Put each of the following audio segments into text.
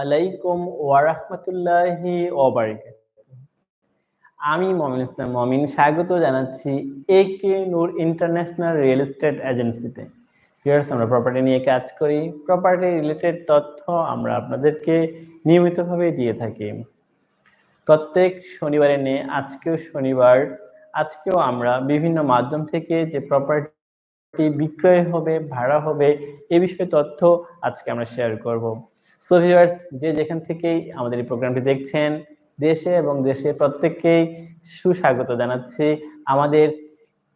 আলাইকুম ওয়ারাহমাতুল্লাহি ওবারাকাতুহু আমি মমিন ইসলাম মমিন, স্বাগত জানাচ্ছি A K Noor international real estate এজেন্সিতে। আমরা প্রপার্টি নিয়ে কাজ করি। প্রপার্টি রিলেটেড তথ্য আমরা আপনাদেরকে নিয়মিতভাবে দিয়ে থাকি। প্রত্যেক শনিবারে নিয়ে আজকেও শনিবার। আজকেও আমরা বিভিন্ন মাধ্যম থেকে যে প্রপার্টি বিক্রয় হবে, ভাড়া হবে, এ বিষয়ে তথ্য আজকে আমরা শেয়ার করব। সো ভিউয়ার্স যে যেখান থেকেই আমাদের এই প্রোগ্রামটি দেখছেন, দেশে এবং দেশে প্রত্যেককেই সুস্বাগত জানাচ্ছি আমাদের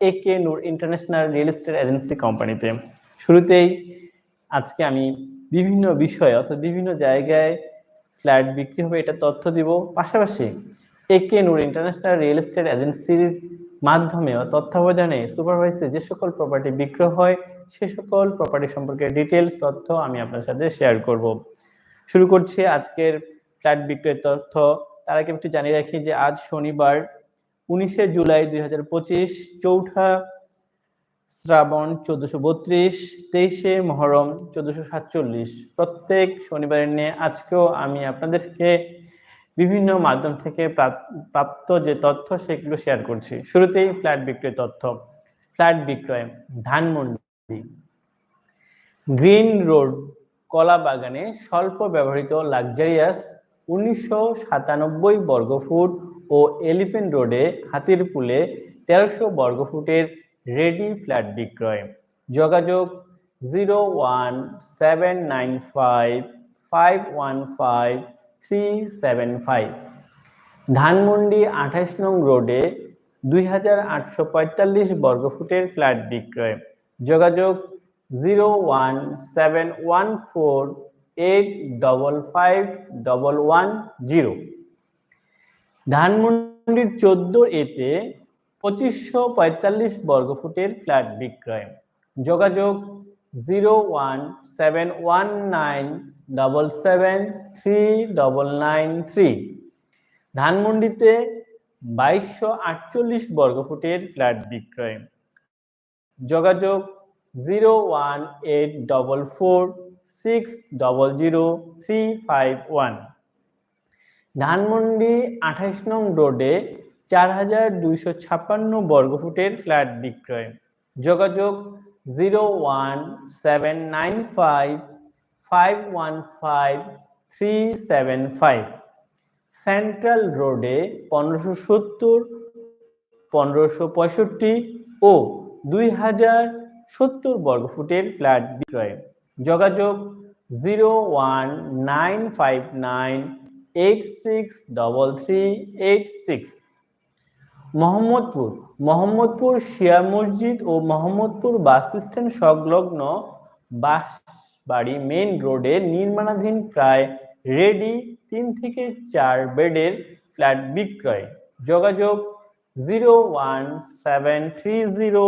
A K Noor international real estate agency কোম্পানিতে শুরুতেই আজকে আমি বিভিন্ন বিষয় অর্থাৎ বিভিন্ন জায়গায় ফ্ল্যাট বিক্রি হবে এটা তথ্য দিব। পাশাপাশি A K Noor international real estate এজেন্সির মাধ্যমে ও তত্ত্বাবধানে সুপারভাইসে যে সকল প্রপার্টি বিক্রয় হয়, সে সকল প্রপার্টি সম্পর্কে ডিটেলস তথ্য আমি আপনার সাথে শেয়ার করব। শুরু করছি আজকের ফ্ল্যাট বিক্রয়ের তথ্য। তার আগে একটু জানিয়ে রাখি যে আজ শনিবার, উনিশে জুলাই দুই হাজার পঁচিশ, চৌঠা শ্রাবণ চোদ্দশো বত্রিশ, তেইশে মহরম চোদ্দশো সাতচল্লিশ। প্রত্যেক শনিবারের নিয়ে আজকেও আমি আপনাদেরকে বিভিন্ন মাধ্যম থেকে প্রাপ্ত যে তথ্য সেগুলো শেয়ার করছি। শুরুতেই ফ্ল্যাট বিক্রয় তথ্য। ফ্ল্যাট বিক্রয়, ধানমন্ডি। গ্রিন রোড, কলা বাগানে স্বল্প ব্যবহৃত লাক্সারিয়াস উনিশশো সাতানব্বই বর্গফুট ও এলিফেন্ট রোডে হাতির পুলে তেরোশো বর্গফুটের রেডি ফ্ল্যাট বিক্রয়। যোগাযোগ zero one seven nine five five one five three seven five. Dhanmondi আঠাশ নং রোডে দুই হাজার আটশো পঁয়তাল্লিশ বর্গফুটের ফ্ল্যাট বিক্রয়। যোগাযোগ zero one seven one four eight double five double one zero. ধানমন্ডির চোদ্দ এতে পঁচিশশো পঁয়তাল্লিশ বর্গফুটের ফ্ল্যাট বিক্রয়। যোগাযোগ zero one seven one nine double seven three double nine three ধানমন্ডিতে বাইশশো আটচল্লিশ বর্গফুটের ফ্ল্যাট বিক্রয়। যোগাযোগ zero one eight double four six double zero three five one Dhanmondi আঠাইশ নং রোডে চার হাজার দুইশো ছাপ্পান্ন বর্গফুটের ফ্ল্যাট বিক্রয়। যোগাযোগ zero one seven nine five five one five three seven five central রোডে পনেরোশো সত্তর, পনেরোশো পঁয়ষট্টি ও দুই হাজার সত্তর বর্গফুটের ফ্ল্যাট বিক্রয়। যোগাযোগ zero one nine five nine eight six double three eight six Mohammadpur. Mohammadpur শিয়া মসজিদ ও মোহাম্মদপুর বাস স্ট্যান্ড সংলগ্ন বাসবাড়ি মেইন রোডে নির্মাণাধীন প্রায় রেডি তিন থেকে চার বেডের ফ্ল্যাট বিক্রয়। যোগাযোগ zero one seven three zero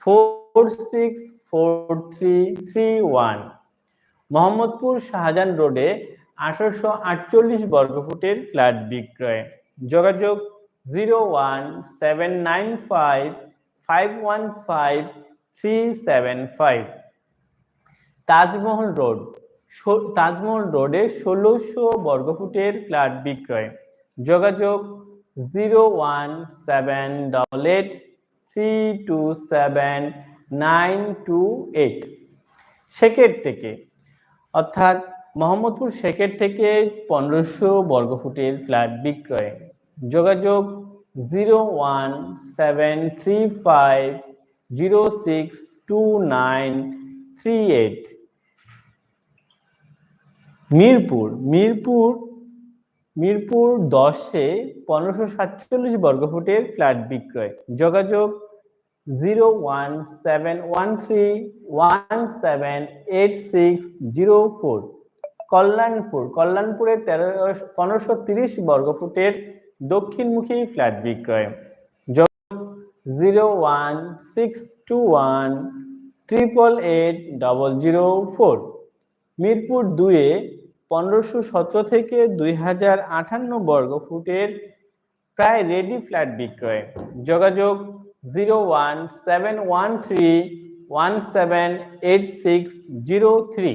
four six four three three one. Mohammadpur Shahjahan রোডে আঠারোশো আটচল্লিশ বর্গফুটের ফ্ল্যাট বিক্রয়। যোগাযোগ zero one seven nine five five one five three seven five Taj Mahal road Taj Mahal রোডে ষোলোশো বর্গফুটের ফ্ল্যাট বিক্রয়। যোগাযোগ zero one seven double eight three two seven nine two eight শেকের থেকে, অর্থাৎ মোহাম্মদপুর শেকের থেকে পনেরোশো বর্গফুটের ফ্ল্যাট বিক্রয়। যোগাযোগ zero one seven three five zero six two nine three eight. Mirpur Mirpur Mirpur দশে পনেরোশো সাতচল্লিশ বর্গফুটের ফ্ল্যাট বিক্রয়। যোগাযোগ zero one seven one three one seven eight six zero four. Kalyanpur, কল্যাণপুরে তেরো পনেরোশো তিরিশ বর্গফুটের দক্ষিণমুখী ফ্ল্যাট বিক্রয়। Zero one six two one triple eight double zero four Mirpur দুয়ে পনেরোশো সতেরো থেকে দুই হাজার আটান্ন বর্গ ফুটের প্রায় রেডি ফ্ল্যাট বিক্রয়। যোগাযোগ zero one seven one three one seven eight six zero three.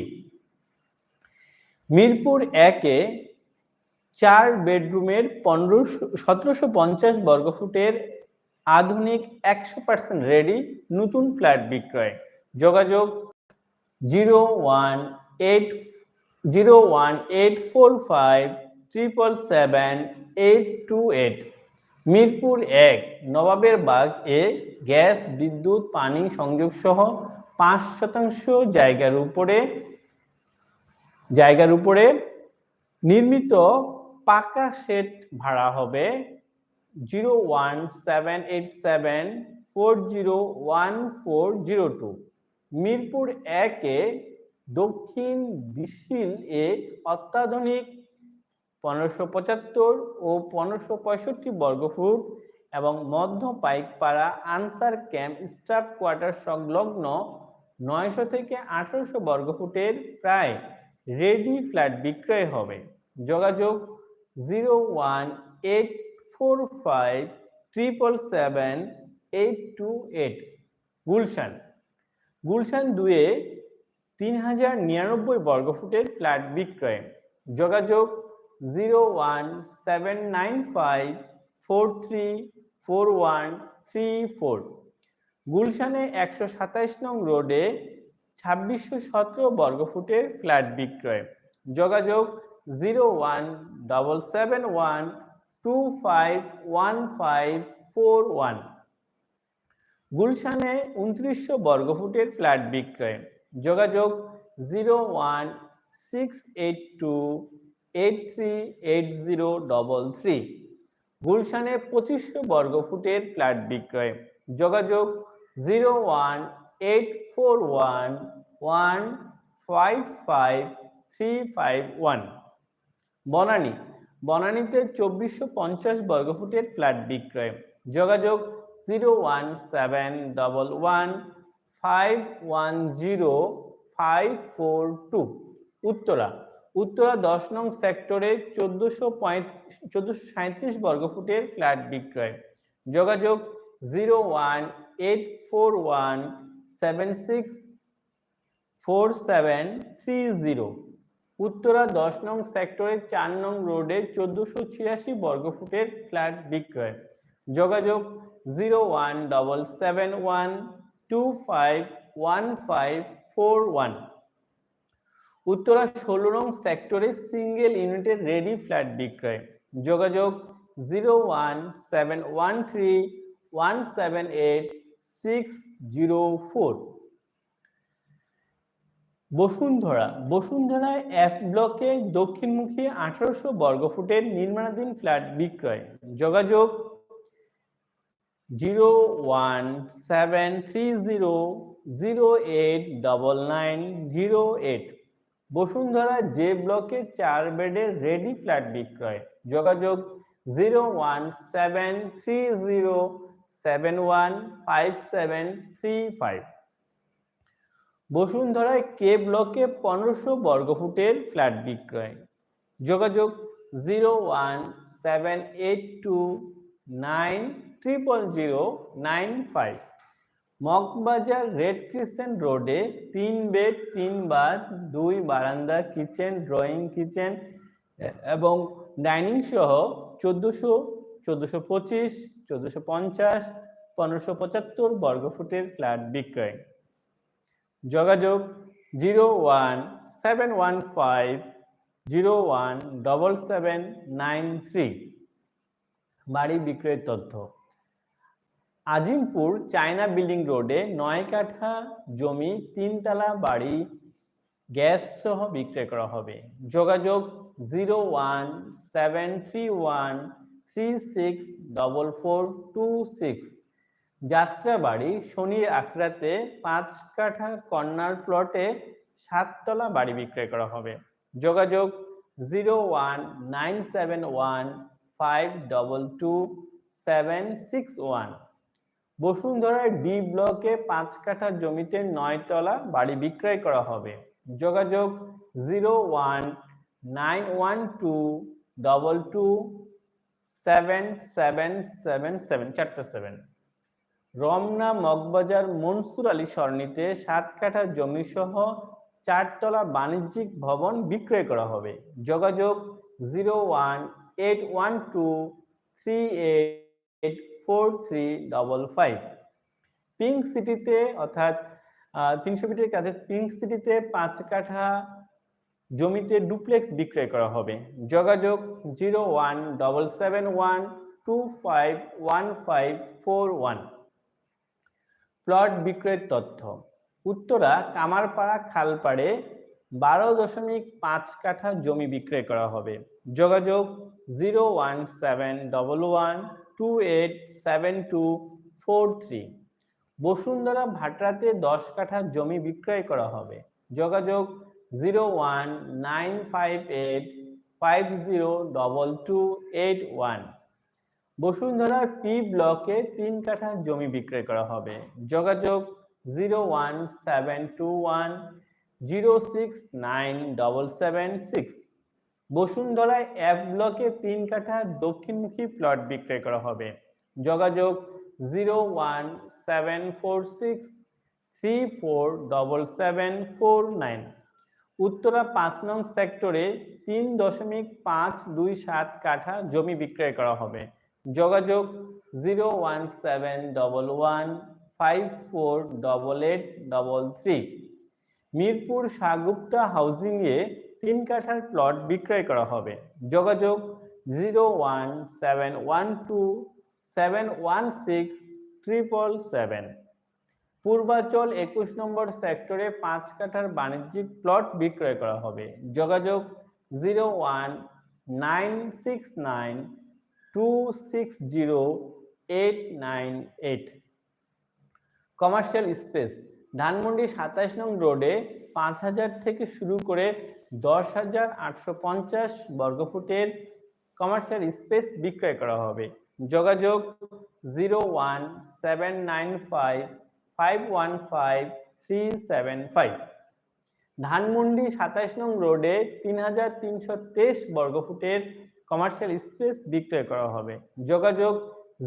Mirpur একে চার বেডরুমের পনেরোশো সতেরোশো পঞ্চাশ বর্গফুটের আধুনিক একশো পার্সেন্ট রেডি নতুন ফ্ল্যাট বিক্রয়। যোগাযোগ zero one eight, zero one eight four five, triple seven eight two eight. Mirpur এক, নবাবের বাগ এ গ্যাস, বিদ্যুৎ, পানি সংযোগ সহ পাঁচ শতাংশ জায়গার উপরে জায়গার উপরে নির্মিত পাকা সেট ভাড়া হবে zero one seven eight seven four zero one four zero two. Mirpur একে দক্ষিণ বিশিল এ, অত্যাধুনিক পনেরোশো পঁচাত্তর ও পনেরোশো পঁয়ষট্টি বর্গফুট এবং মধ্য Paikpara Ansar camp staff quarter সংলগ্ন নয়শো থেকে আঠারোশো বর্গফুটের প্রায় রেডি ফ্ল্যাট বিক্রয় হবে। যোগাযোগ zero one eight four five triple seven eight two eight Gulshan. Gulshan দুয়ে তিন হাজার নিরানব্বই বর্গফুটের ফ্ল্যাট বিক্রয়। যোগাযোগ zero one seven nine five four three four one three four গুলশানে একশো সাতাইশ নং রোডে ছাব্বিশশো সতেরো বর্গফুটের ফ্ল্যাট বিক্রয়। যোগাযোগ zero one double seven one two five one five four one গুলশানে উনত্রিশশো বর্গফুটের ফ্ল্যাট বিক্রয়। যোগাযোগ zero one six eight two eight three eight zero double three গুলশানে পঁচিশশো বর্গফুটের ফ্ল্যাট বিক্রয়। যোগাযোগ zero one eight four one one five five three five one Banani. বনানীতে চব্বিশশো পঞ্চাশ বর্গফুটের ফ্ল্যাট বিক্রয়। যোগাযোগ zero one seven double one five one zero five four two. Uttara. Uttara দশ নং সেক্টরে চোদ্দশো চোদ্দশো সাঁত্রিশ বর্গফুটের ফ্ল্যাট বিক্রয়। যোগাযোগ zero one eight four one seven six four seven three zero. Uttara দশ নং সেক্টরে চার নং রোডে চোদ্দশো ছিয়াশি বর্গফুটের ফ্ল্যাট বিক্রয়। যোগাযোগ zero one double seven one two five one five four one. Uttara ষোলো নং সেক্টরে সিঙ্গেল ইউনিটের রেডি ফ্ল্যাট বিক্রয়। যোগাযোগ zero one seven one three one seven eight six zero four. Bashundhara. বসুন্ধরায় F ব্লকে দক্ষিণমুখী আঠারোশো বর্গফুটের নির্মাণাধীন ফ্ল্যাট বিক্রয়। যোগাযোগ zero one seven three zero zero eight double nine zero eight. Bashundhara J ব্লকে চার বেডের রেডি ফ্ল্যাট বিক্রয়। যোগাযোগ zero one seven three zero seven one five seven three five. বসুন্ধরায় K ব্লকে পনেরোশো বর্গফুটের ফ্ল্যাট বিক্রয়? যোগাযোগ zero one seven eight two nine triple zero nine five. Moghbazar red crescent রোডে তিন বেড, তিন বাথ, দুই বারান্দা, কিচেন, ড্রয়িং কিচেন এবং ডাইনিং সহ চোদ্দোশো চোদ্দোশো পঁচিশ, চোদ্দোশো পঞ্চাশ, পনেরোশো পঁচাত্তর বর্গফুটের ফ্ল্যাট বিক্রয়। যোগাযোগ zero one seven one five zero one double seven nine three. বাড়ি বিক্রয়ের তথ্য। আজিমপুর চায়না বিল্ডিং রোডে নয় কাঠা জমি তিনতলা বাড়ি গ্যাস সহ বিক্রয় করা হবে। যোগাযোগ zero one seven three one three six double four two six. Jatrabari শনির আখড়াতে পাঁচ কাঠা কর্নার প্লটে সাততলা বাড়ি বিক্রয় করা হবে। যোগাযোগ zero one nine seven one five double two seven six one. বসুন্ধরার ডি ব্লকে পাঁচ কাঠা জমিতে নয়তলা বাড়ি বিক্রয় করা হবে। যোগাযোগ zero one nine one two double two seven seven seven seven চারটা সেভেন। রমনা মগবাজার মনসুর আলী সরণিতে সাত কাঠা জমি সহ চারতলা বাণিজ্যিক ভবন বিক্রয় করা হবে। যোগাযোগ zero one eight one two three eight four three double five. Pink সিটিতে অর্থাৎ তিনশো ফিটের কাছে পিঙ্ক সিটিতে পাঁচ কাঠা জমিতে ডুপ্লেক্স বিক্রয় করা হবে। যোগাযোগ zero one double seven one two five one five four one. Plot বিক্রয়ের তথ্য। উত্তরা কামারপাড়া খালপাড়ে বারো দশমিক পাঁচ কাঠা জমি বিক্রয় করা হবে। যোগাযোগ zero one seven double one two eight seven two four three. Bashundhara ভাটরাতে দশ কাঠা জমি বিক্রয় করা হবে। যোগাযোগ zero one nine five eight five zero double two eight one. Bashundhara P ব্লকে তিন কাঠা জমি বিক্রয় করা হবে। যোগাযোগ zero one seven two one zero six nine double seven six. বসুন্ধরায় F ব্লকে তিন কাঠা দক্ষিণমুখী প্লট বিক্রয় করা হবে। যোগাযোগ zero one seven four six three four double seven four nine. Uttara পাঁচ নং সেক্টরে তিন দশমিক পাঁচ দুই সাত কাঠা জমি বিক্রয় করা হবে। যোগাযোগ zero one seven double one five four double eight double three. Mirpur Shahgupta হাউজিংয়ে তিন কাঠার প্লট বিক্রয় করা হবে। যোগাযোগ zero one seven one two seven one six triple seven. Purbachal একুশ নম্বর সেক্টরে পাঁচ কাঠার বাণিজ্যিক প্লট বিক্রয় করা হবে। যোগাযোগ zero one nine six nine two six zero eight nine eight commercial space Dhanmondi সাতাশ নং রোডে পাঁচ হাজার থেকে শুরু করে দশ হাজার আটশো পঞ্চাশ বর্গফুটের কমার্শিয়াল স্পেস বিক্রয় করা হবে। যোগাযোগ zero one seven nine five five one five three seven five Dhanmondi সাতাশ নং রোডে তিন হাজার তিনশো তেইশ বর্গফুটের কমার্শিয়াল স্পেস বিক্রয় করা হবে। যোগাযোগ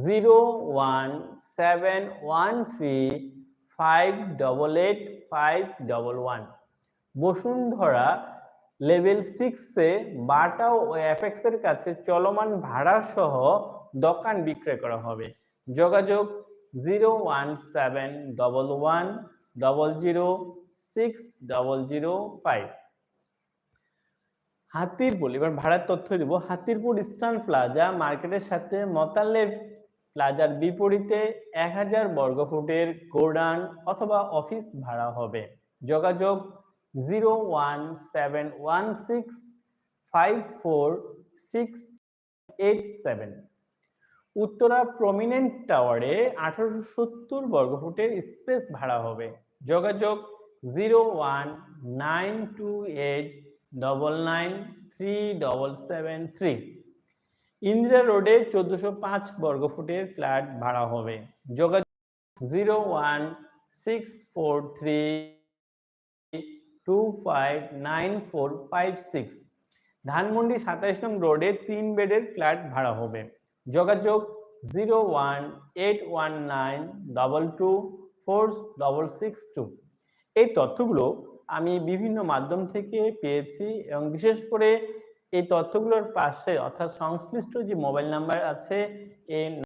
zero one seven one three five double eight five double one Bashundhara level সিক্সে বাটা ও অ্যাপেক্সের কাছে চলমান ভাড়া সহ দোকান বিক্রয় করা হবে। যোগাযোগ zero one seven double one double zero six double zero five Hatirpool, এবার ভাড়ার তথ্য দিব। হাতিরপুর ইস্টার্ন প্লাজা মার্কেটের সাথে মতালেব প্লাজার বিপরীতে এক হাজার বর্গফুটের গোডাউন অথবা অফিস ভাড়া হবে। যোগাযোগ zero one seven one six five four six eight seven. Uttara prominent টাওয়ারে আঠারোশো সত্তর বর্গফুটের স্পেস ভাড়া হবে। যোগাযোগ zero one nine two eight double nine three double seven three Indira রোডে চোদ্দশো পাঁচ বর্গফুটের ফ্ল্যাট ভাড়া হবে। যোগাযোগ zero one six four three two five nine four five six Dhanmondi সাতাইশ নং রোডে তিন বেডের ফ্ল্যাট ভাড়া হবে। যোগাযোগ zero one eight one nine double two four double six two এই তথ্যগুলো আমি বিভিন্ন মাধ্যম থেকে পেয়েছি এবং বিশেষ করে এই তথ্যগুলোর পাশে অর্থাৎ সংশ্লিষ্ট যে মোবাইল নাম্বার আছে এই